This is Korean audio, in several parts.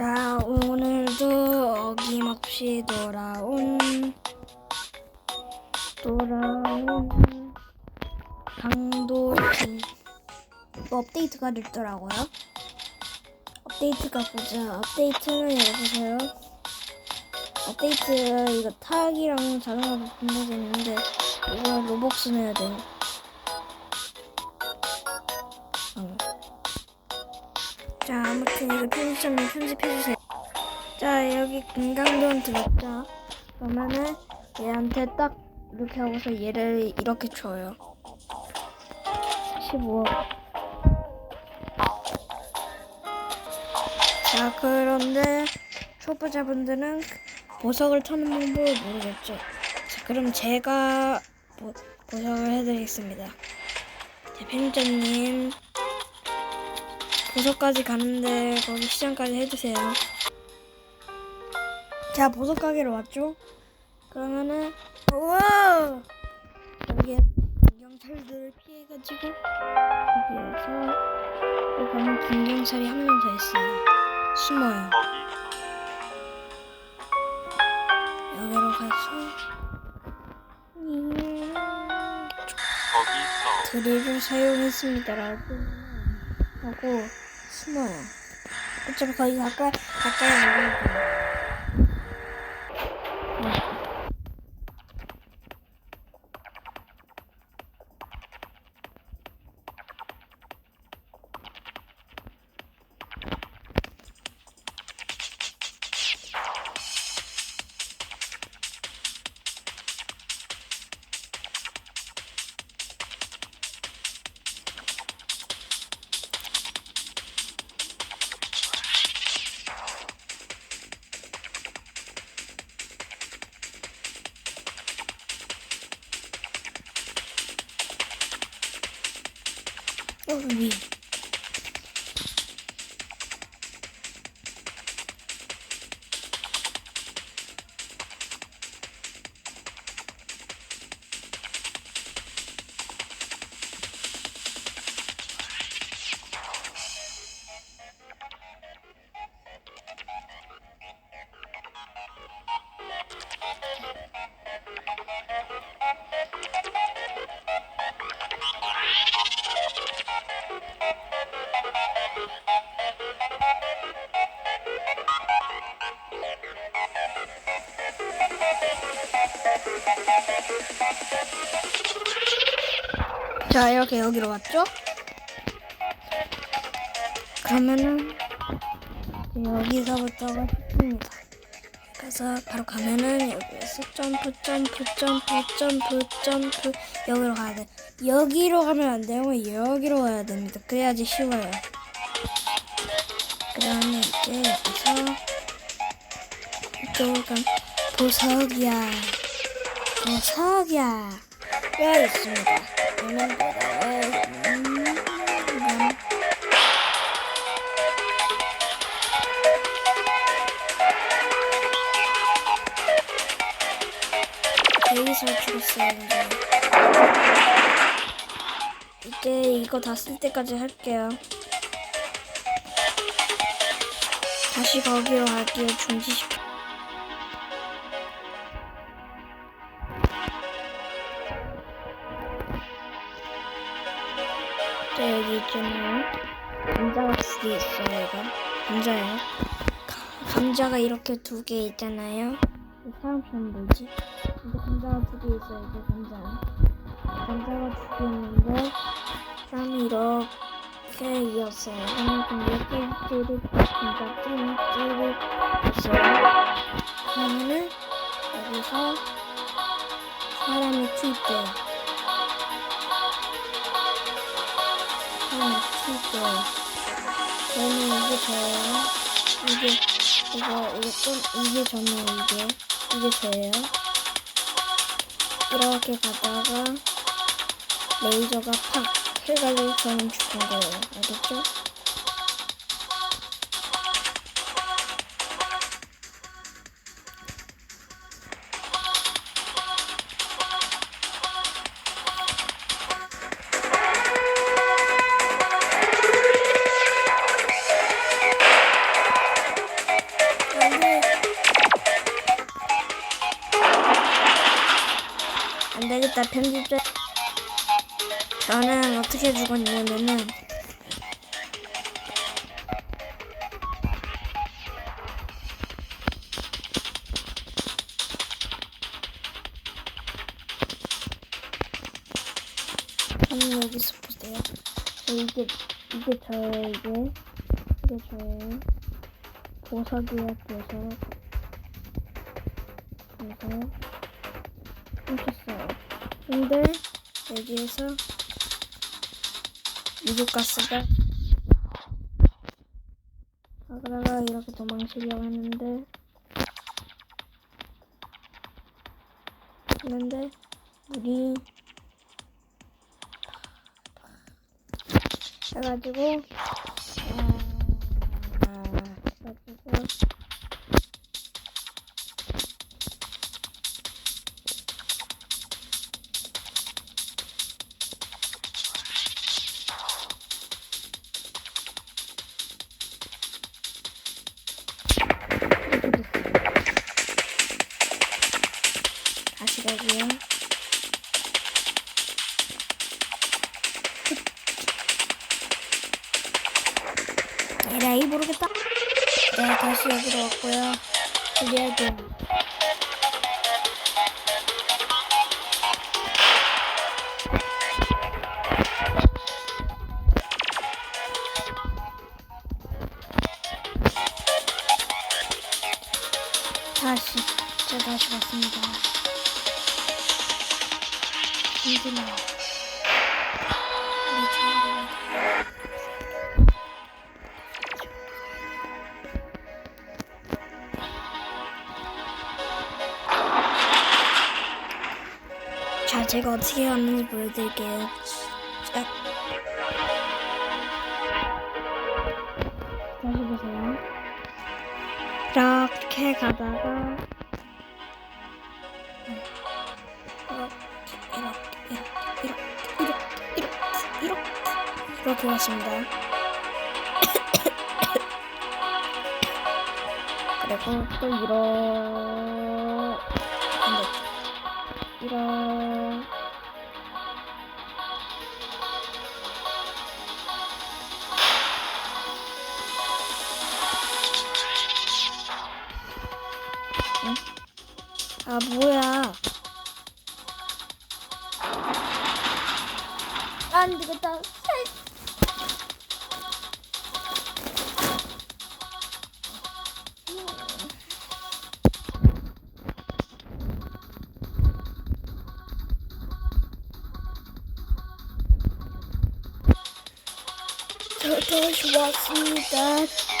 자, 오늘도 어김없이 돌아온 돌아온 강도지 뭐 업데이트가 됐더라고요. 업데이트가 보자. 업데이트는 여보세요. 업데이트 이거 자동으로 분배돼 있는데 이거 로벅스 내야 돼요. 자, 아무튼 이거 편집점에 편집해주세요. 자, 여기 금강돈 들었죠? 그러면은 얘한테 딱 이렇게 하고서 얘를 이렇게 줘요. 15억. 자, 그런데 초보자분들은 보석을 터는 방법을 모르겠죠. 자, 그럼 제가 보, 보석을 해드리겠습니다. 자, 편집점님. 보석까지 가는데 거기 시장까지 해주세요. 자 보석 가게로 왔죠? 그러면은 우와 여기에 경찰들을 피해가지고 여기에서 여기 가면 김경찰이 한 명 더 있어요. 숨어요. 여기로 가서. 드릴을 사용했습니다라고 하고 숨어요. 어차피 거기 가까이 가까이 안가 자, 이렇게 여기로 왔죠? 그러면은 여기서부터가 쉽습니다. 그래서 바로 가면은 여기에서 점프, 점프, 점프, 점프, 점프 여기로 가야 돼. 여기로 가면 안 돼요. 여기로 가야 됩니다. 그래야지 쉬워요. 그 다음에 이제 여기서 이쪽으로 보석이야. 보석이야. 뼈 있습니다. 이제. 이제 이거 다 쓸 때까지 할게요. 다시 거기로 갈게요. 중지시켜. 자 여기 있잖아요. 감자가 두개 있어요. 이거 감자예요. 가- 감자가 이렇게 두 개 있잖아요. 이 사람처럼 뭐지? 근데 감자가 두 개 있어요. 이게 감자. 감자가 두 개 있는데 쌈이 이렇게 이었어요. 그러면 이렇게 찌릿 감자 찌릿 찌릿 있어요. 그러면은 여기서 사람이 투입돼요. 투입돼요. 저는 이게 저예요. 이게 이거 이거 좀 이게 저네요. 이게 이게 저예요. 이렇게 가다가 레이저가 팍 해가지고 저는 죽은 거예요. 알겠죠? 자 편집자 저는 어떻게 죽었냐면은 저는 여기서 보세요. 저 이게 이게 저예요 이게 이게 저예요. 보석이에요 보석. 그래서 훔쳤어요. 근데 여기에서 미국가스가 하다가 이렇게 도망치려고 했는데 했는데 우리 해가지고 다시 가고요. 에라이 모르겠다. 네, 다시 여기로 왔고요. 좀. 다시, 제가 다시 왔습니다. 자, 제가 어떻게 하는지 보여드릴게요. 자. 다시 보세요. 이렇게 가다가 이렇게 이렇게 왔습니다. 그리고 또 이런 안 됐죠. 이런 응? 아 뭐야 안 되겠다 Dadurch war es nie da.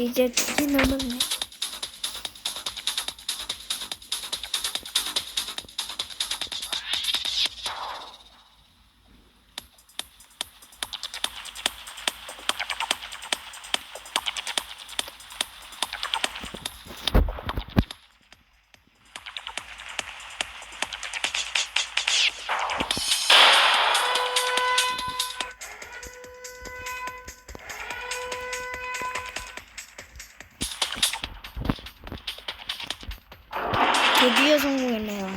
Diyecek ki inanır? 드디어 성공했네요.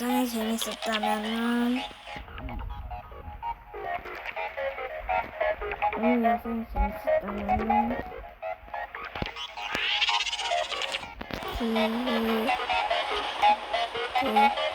sana seni sırtlanamam. Bilmiyorum sana seni sırtlanamam. Hihihi.